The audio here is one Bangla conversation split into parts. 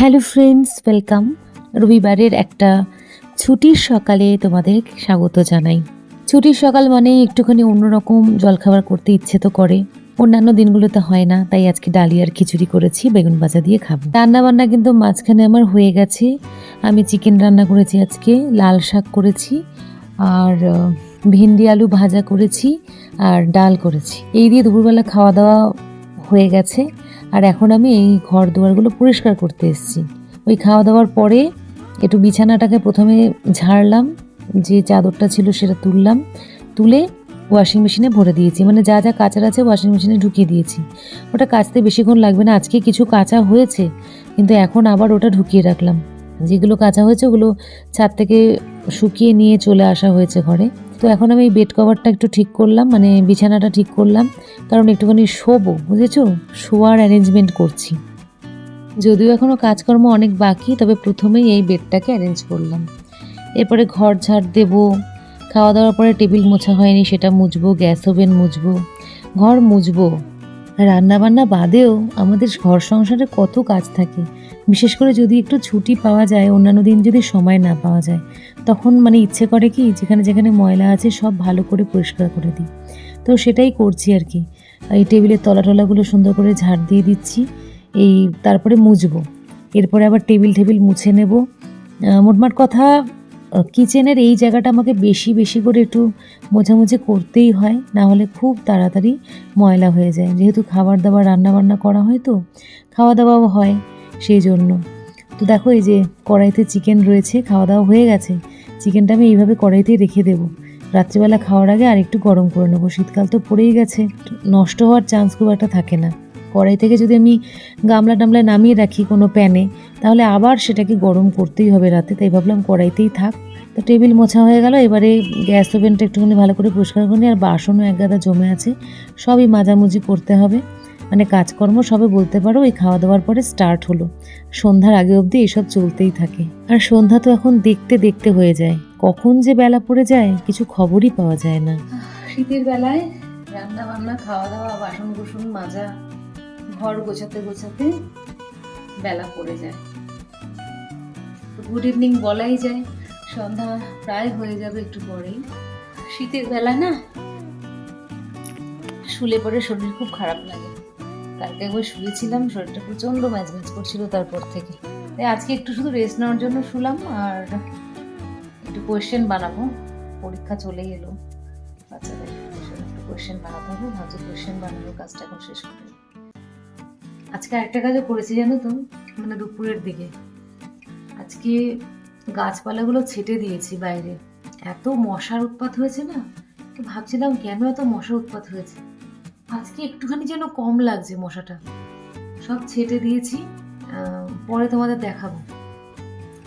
হ্যালো ফ্রেন্ডস ওয়েলকাম রবিবারের একটা ছুটির সকালে তোমাদের স্বাগত জানাই। ছুটির সকাল মানে একটুখানি অন্যরকম জলখাবার করতে ইচ্ছে তো করে। অন্যান্য দিনগুলোতে হয় না, তাই আজকে ডালিয়ার খিচুড়ি করেছি, বেগুন ভাজা দিয়ে খাব। রান্না বান্না কিন্তু মাঝখানে আমার হয়ে গেছে। আমি চিকেন রান্না করেছি আজকে, লাল শাক করেছি, আর ভেন্ডি আলু ভাজা করেছি, আর ডাল করেছি। এই দিয়ে দুপুরবেলা খাওয়া দাওয়া হয়ে গেছে। আর এখন আমি এই ঘর দুয়ারগুলো পরিষ্কার করতে এসেছি। ওই খাওয়া দাওয়ার পরে একটু বিছানাটাকে প্রথমে ঝাড়লাম, যে চাদরটা ছিল সেটা তুললাম, তুলে ওয়াশিং মেশিনে ভরে দিয়েছি। মানে যা যা কাচার আছে ওয়াশিং মেশিনে ঢুকিয়ে দিয়েছি। ওটা কাচতে বেশিক্ষণ লাগবে না, আজকে কিছু কাঁচা হয়েছে, কিন্তু এখন আবার ওটা ঢুকিয়ে রাখলাম। যেগুলো কাঁচা হয়েছে ওগুলো ছাদ থেকে শুকিয়ে নিয়ে চলে আসা হয়েছে ঘরে। তো এখন আমি এই বেড কভারটা একটু ঠিক করলাম মানে বিছানাটা ঠিক করলাম, কারণ একটুখানি শোবো, বুঝেছ? শোয়ার অ্যারেঞ্জমেন্ট করছি। যদিও এখনও কাজকর্ম অনেক বাকি, তবে প্রথমেই এই বেডটাকে অ্যারেঞ্জ করলাম। এরপরে ঘর ঝাড় দেবো খাওয়া দাওয়ার পরে টেবিল মোছা হয়নি, সেটা মুছবো, গ্যাস ওভেন মুছবো, ঘর মুছবো। রান্না বান্না বাদেও আমাদের ঘর সংসারে কত কাজ থাকে। বিশেষ করে যদি একটু ছুটি পাওয়া যায়, অন্যান্য দিন যদি সময় না পাওয়া যায়, তখন মানে ইচ্ছে করে কি, যেখানে যেখানে ময়লা আছে সব ভালো করে পরিষ্কার করে দিই। তো সেটাই করছি আর কি। এই টেবিলের তলা টলাগুলো সুন্দর করে ঝাড় দিয়ে দিচ্ছি, এই তারপরে মুছবো। এরপরে আবার টেবিল টেবিল মুছে নেব। মোটমাট কথা কিচেনের এই জায়গাটা আমাকে বেশি বেশি করে একটু মোছামুছি করতেই হয়, না হলে খুব তাড়াতাড়ি ময়লা হয়ে যায়। যেহেতু খাবার দাবার রান্না বান্না করা হয় তো, খাওয়া দাওয়াও হয় সেই জন্য। তো দেখো এই যে কড়াইতে চিকেন রয়েছে, খাওয়া দাওয়া হয়ে গেছে। চিকেনটা আমি এইভাবে কড়াইতেই রেখে দেবো। রাত্রিবেলা খাওয়ার আগে আর একটু গরম করে নেব। শীতকাল তো পড়েই গেছে, নষ্ট হওয়ার চান্স খুব একটা থাকে না। কড়াই থেকে যদি আমি গামলা টামলায় নামিয়ে রাখি কোনো প্যানে তাহলে আবার সেটাকে গরম করতেই হবে রাতে। তাই ভাবলাম কড়াইতেই থাক। তো টেবিল মোছা হয়ে গেল, এবারে গ্যাস ওভেনটা একটুখানি ভালো করে পরিষ্কার করে আর বাসনও এক গাদা জমে আছে, সবই মাজামুজি করতে হবে। মানে কাজকর্ম সবে বলতে পারো ওই খাওয়া দাওয়ার পরে স্টার্ট হলো। সন্ধ্যার আগে অবধি এসব চলতেই থাকে। আর সন্ধ্যা তো এখন দেখতে দেখতে হয়ে যায়। কখন যে বেলা পড়ে যায়, কিছু খবরই পাওয়া যায় না। শীতের বেলায় রান্না বান্না খাওয়া দাওয়া বাসন কুসন মাজা, ঘর গোছাতে গোছাতে বেলা পড়ে যায়। গুড ইভিনিং বলাই যায়। সন্ধ্যা প্রায় হয়ে যাবে একটু পরেই। শীতের বেলা না, শুলে পরে শরীর খুব খারাপ লাগে। কালকে একবার শুয়েছিলাম, শরীরটা প্রচণ্ড ম্যাচ ম্যাচ করছিল তারপর থেকে। তাই আজকে একটু শুধু রেস্ট নেওয়ার জন্য শুলাম আর একটু কোয়েশ্চেন বানাবো। পরীক্ষা চলেই এলো। বাচ্চাদের একটু কোয়েশ্চেন বানাতে হবে। ভাবছি কোয়েশ্চেন বানানোর কাজটা এখন শেষ করে আজকে আরেকটা কাজও করেছি জানো তো মানে দুপুরের দিকে। আজকে গাছপালাগুলো ছেটে দিয়েছি বাইরে। এত মশার উৎপাত হয়েছে না? তো ভাবছিলাম কেন এত মশার উৎপাত হয়েছে? আজকে একটুখানি যেন কম লাগছে মশাটা। সব ছেটে দিয়েছি পরে তোমাদের দেখাবো।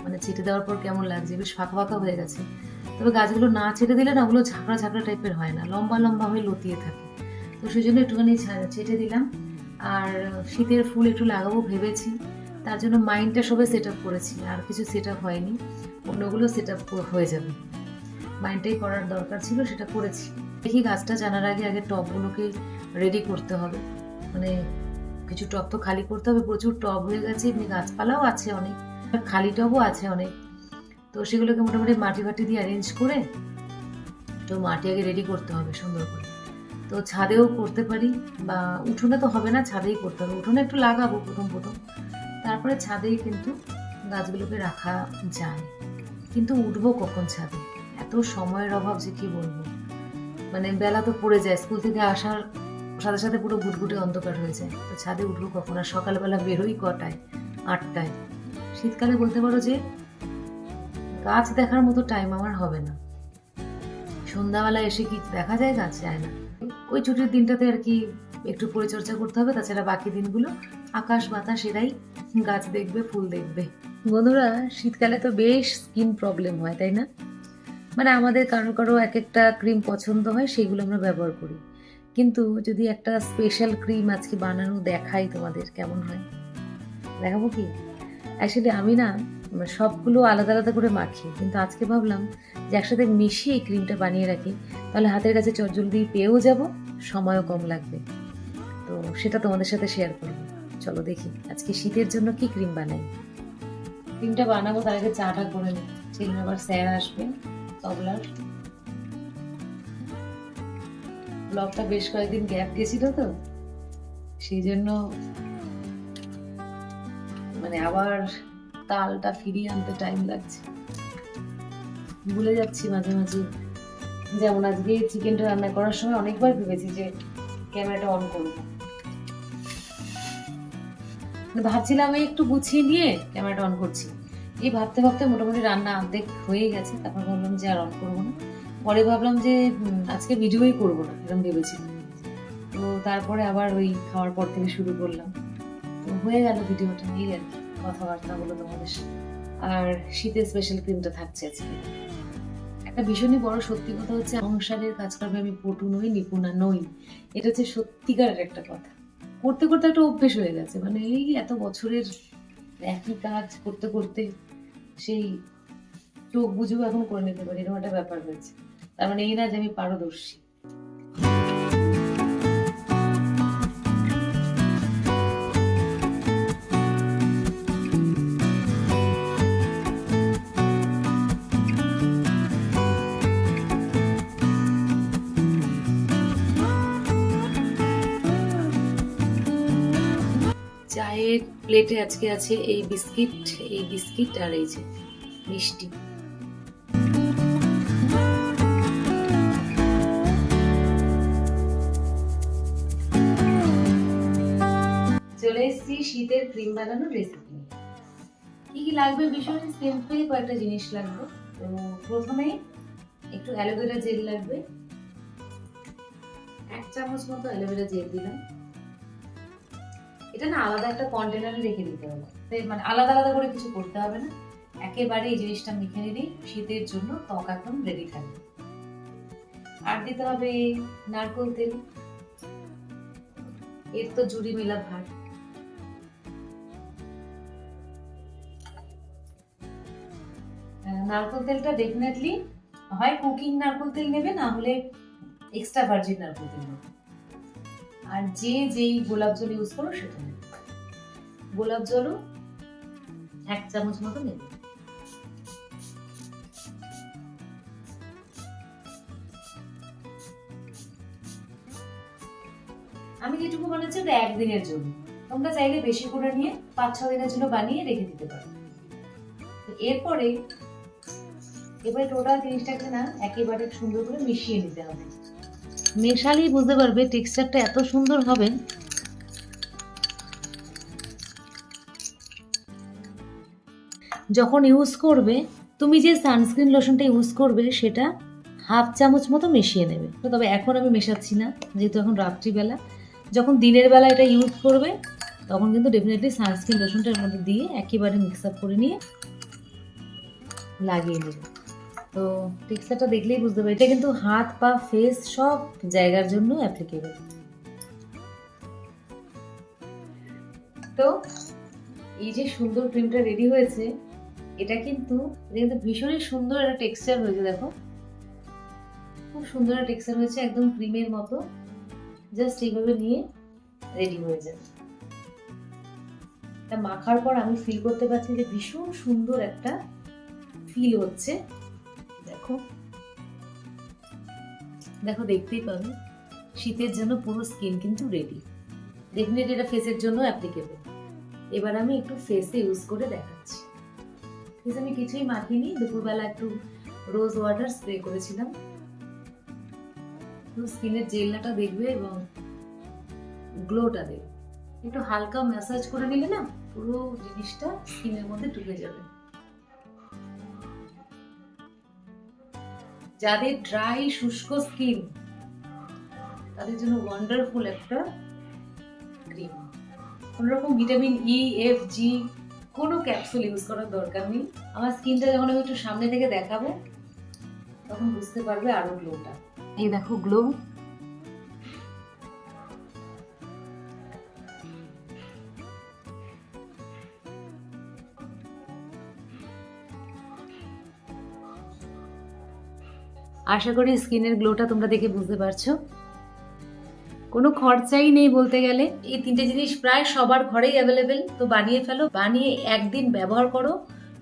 মানে ছেটে দেওয়ার পর কেমন লাগছে? বেশ ফাঁকা ফাঁকা হয়ে গেছে। তবে গাছগুলো না ছেটে দিলে না ওগুলো ঝাঁকড়া ঝাঁকড়া টাইপের হয় না, লম্বা লম্বা হয়ে লতিয়ে থাকে। তো সেই জন্য একটুখানি ছেটে দিলাম। আর শীতের ফুল একটু লাগাবো ভেবেছি। তার জন্য মাইন্ডটা সবে সেট আপ করেছি, আর কিছু সেট আপ হয়নি, অন্যগুলো সেট আপ হয়ে যাবে। মাইন্ডটাই করার দরকার ছিল, সেটা করেছি। দেখি গাছটা জানার আগে আগে টবগুলোকে রেডি করতে হবে। মানে কিছু টব তো খালি করতে হবে, প্রচুর টব হয়ে গেছে, এমনি গাছপালাও আছে অনেক খালি টবও আছে অনেক। তো সেগুলোকে মোটামুটি মাটি ফাটি দিয়ে অ্যারেঞ্জ করে, তো মাটি আগে রেডি করতে হবে সুন্দর করে। তো ছাদেও করতে পারি, বা উঠোনে তো হবে না, ছাদেই করতে হবে। উঠোনে একটু লাগাবো প্রথম প্রথম। তারপরে ছাদেই কিন্তু গাছগুলোকে রাখা যায়। কিন্তু উঠবো কখন ছাদে? এত সময়ের অভাব যে কি বলব? মানে বেলা তো পড়ে যায়, স্কুল থেকে আসার সাথে সাথে পুরো গুটগুটে অন্ধকার হয়ে যায়। তো ছাদে উঠবো কখন? আর সকালবেলা বেরোই কটায়? আটটায়? শীতকালে বলতে পারো যে গাছ দেখার মতো টাইম আমার হবে না। সন্ধ্যাবেলা এসে কি দেখা যায়? গাছ যায় না। ওই ছুটির দিনটাতে আর কি একটু পরিচর্যা করতে হবে, তাছাড়া বাকি দিনগুলো আকাশ বাতাস এরাই গাছ দেখবে, ফুল দেখবে। বন্ধুরা, শীতকালে তো বেশ স্কিন প্রবলেম হয়, তাই না? মানে আমাদের কারও কারও এক একটা ক্রিম পছন্দ হয়, সেগুলো আমরা ব্যবহার করি। কিন্তু যদি একটা স্পেশাল ক্রিম আজকে বানানো দেখাই তোমাদের, কেমন হয়? দেখাবো কি? অ্যাকচুয়ালি আমি না মানে সবগুলো আলাদা আলাদা করে মাখি, কিন্তু আজকে ভাবলাম যে একসাথে মিশিয়ে এই ক্রিমটা বানিয়ে রাখি, তাহলে হাতের কাছে চটজলদি পেয়েও যাব, সময়ও কম লাগবে। তো সেটা তোমাদের সাথে শেয়ার করব। চলো দেখি, আজকে শীতের জন্য কি ক্রিম বানাই? ক্রিমটা বানাবো, তার আগে চাটা করে নিই সেদিন আবার স্যার আসবে, তবলার। ব্লগটা বেশ কয়েকদিন গ্যাপ গেছিল তো, সেই জন্য মানে আবার তালটা ফিরিয়ে আনতে টাইম লাগছে। ভুলে যাচ্ছি মাঝে মাঝে। যেমন আজকে চিকেনটা রান্না করার সময় অনেকবার ভেবেছি যে ক্যামেরাটা অন করব। ভাবছিলাম আমি একটু গুছিয়ে নিয়ে ক্যামেরাটা অন করছি। এই ভাবতে ভাবতে মোটামুটি রান্না অর্ধেক হয়ে গেছে, তারপর ভাবলাম যে আর অন করব না। পরে ভাবলাম যে আজকে ভিডিওই করব না এরকম ভেবেছিলাম। তো তারপরে আবার ওই খাওয়ার পর থেকে শুরু করলাম। তো হয়ে গেল ভিডিওটা, এই আর কথাবার্তা হলো তোমাদের। আর শীতের স্পেশাল ক্রিমটা থাকছে আজকে। একটা ভীষণই বড় সত্যি কথা হচ্ছে, সংসারের কাজকর্মে আমি পটু নই নিপুণা নই। এটা হচ্ছে সত্যিকারের একটা কথা। করতে করতে একটা অভ্যেস হয়ে গেছে। মানে এই এত বছরের একই কাজ করতে করতে সেই চোখ বুঝেও এখন করে নিতে পারি, এরকম একটা ব্যাপার হয়েছে। তার মানে এই না যে আমি পারদর্শী। প্লেটে আজকে আছে এই বিস্কিট এই বিস্কিট আর এই যে মিষ্টি। চলে এসেছি শীতের ক্রিম বানানোর রেসিপি কি কি লাগবে ভীষণ সিম্পল কয়েকটা জিনিস লাগবে। তো প্রথমে একটু অ্যালোভেরা জেল লাগবে। এক চামচ মতো অ্যালোভেরা জেল দিলাম। এটা না আলাদা একটা কন্টেনারে রেখে দিতে হবে। মানে আলাদা আলাদা করে কিছু করতে হবে না। একেবারে এই জিনিসটা মেখে নিলেই শীতের জন্য ত্বক একদম রেডি থাকবে। আর দিতে হবে নারকোল তেল। এর তো জুড়ি মেলা ভার। নারকোল তেলটা ডেফিনেটলি হয় কুকিং নারকোল তেল নেবে, না হলে এক্সট্রা ভার্জিন নারকোল তেল নেবে। আর যে যেই গোলাপ জল ইউজ করো সেটা নেবে। গোলাপ জলও এক চামচ মতো নেবে। আমি যেটুকু বানাচ্ছি ওটা একদিনের জন্য। তোমরা চাইলে বেশি করে নিয়ে পাঁচ, ছ দিনের জন্য বানিয়ে রেখে দিতে পারো। এরপরে এবারে টোটাল জিনিসটাকে না একেবারে সুন্দর করে মিশিয়ে নিতে হবে। মেশালেই বুঝতে পারবে টেক্সচারটা এত সুন্দর হবে। যখন ইউজ করবে, তুমি যে সানস্ক্রিন লোশনটা ইউজ করবে, সেটা হাফ চামচ মতো মিশিয়ে নেবে। তবে এখন আমি মেশাচ্ছি না, যেহেতু এখন রাত্রিবেলা। যখন দিনের বেলা এটা ইউজ করবে, তখন কিন্তু ডেফিনেটলি সানস্ক্রিন লোশনটার মধ্যে দিয়ে একেবারে মিক্স আপ করে নিয়ে লাগিয়ে নেবে। তো টেক্সচারটা দেখলেই বুঝতে পারবে এটা কিন্তু হাত, পা ফেস সব জায়গার জন্য অ্যাপ্লিকেবল তো এই যে সুন্দর ক্রিমটা রেডি হয়েছে, এটা কিন্তু এটা কিন্তু ভীষণই সুন্দর একটা টেক্সচার হয়েছে, দেখো। খুব সুন্দর একটা টেক্সচার হয়েছে, একদম ক্রিমের মতো। জাস্ট এইভাবে নিয়ে রেডি হয়ে যাবে এটা মাখার পর আমি ফিল করতে পারছি যে ভীষণ সুন্দর একটা ফিল হচ্ছে। দেখো। দেখো, দেখতেই পাবে। শীতের জন্য পুরো স্কিন কিন্তু রেডি ডেফিনেটলি এটা ফেসের জন্য অ্যাপ্লিকেবল এবার আমি একটু ফেসে ইউজ করে দেখাচ্ছি। ফেস আমি কিছুই মাখিনি। দুপুরবেলা একটু রোজ ওয়াটার স্প্রে করেছিলাম। স্কিনের জেলনাটা দেখবে এবং গ্লোটা দেবে একটু হালকা ম্যাসাজ করে নিলে না পুরো জিনিসটা স্কিনের মধ্যে ঢুকে যাবে। যাদের ড্রাই শুষ্ক স্কিন তাদের জন্য ওয়ান্ডারফুল একটা ক্রিম কোনো রকম ভিটামিন ই এফ জি কোনো ক্যাপসুল ইউজ করার দরকার নেই। আমার স্কিনটা যখন আমি একটু সামনে থেকে দেখাবো, তখন বুঝতে পারবে আরও গ্লোটা এই দেখো গ্লো আশা করি স্কিনের গ্লোটা তোমরা দেখে বুঝতে পারছ। কোনো খরচাই নেই বলতে গেলে। এই তিনটে জিনিস প্রায় সবার ঘরেই অ্যাভেলেবেল তো বানিয়ে ফেলো, বানিয়ে একদিন ব্যবহার করো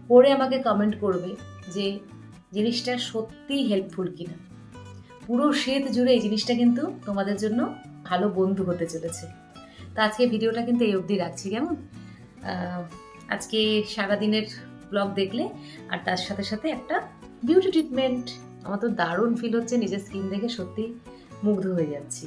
পরে আমাকে কমেন্ট করবে যে জিনিসটা সত্যিই হেল্পফুল কিনা। পুরো শীত জুড়ে এই জিনিসটা কিন্তু তোমাদের জন্য ভালো বন্ধু হতে চলেছে। তো আজকে ভিডিওটা কিন্তু এই অবধি রাখছি, কেমন? আজকে সারাদিনের ব্লগ দেখলে আর তার সাথে সাথে একটা বিউটি ট্রিটমেন্ট আমার তো দারুণ ফিল হচ্ছে নিজের স্কিন দেখে সত্যি মুগ্ধ হয়ে যাচ্ছি।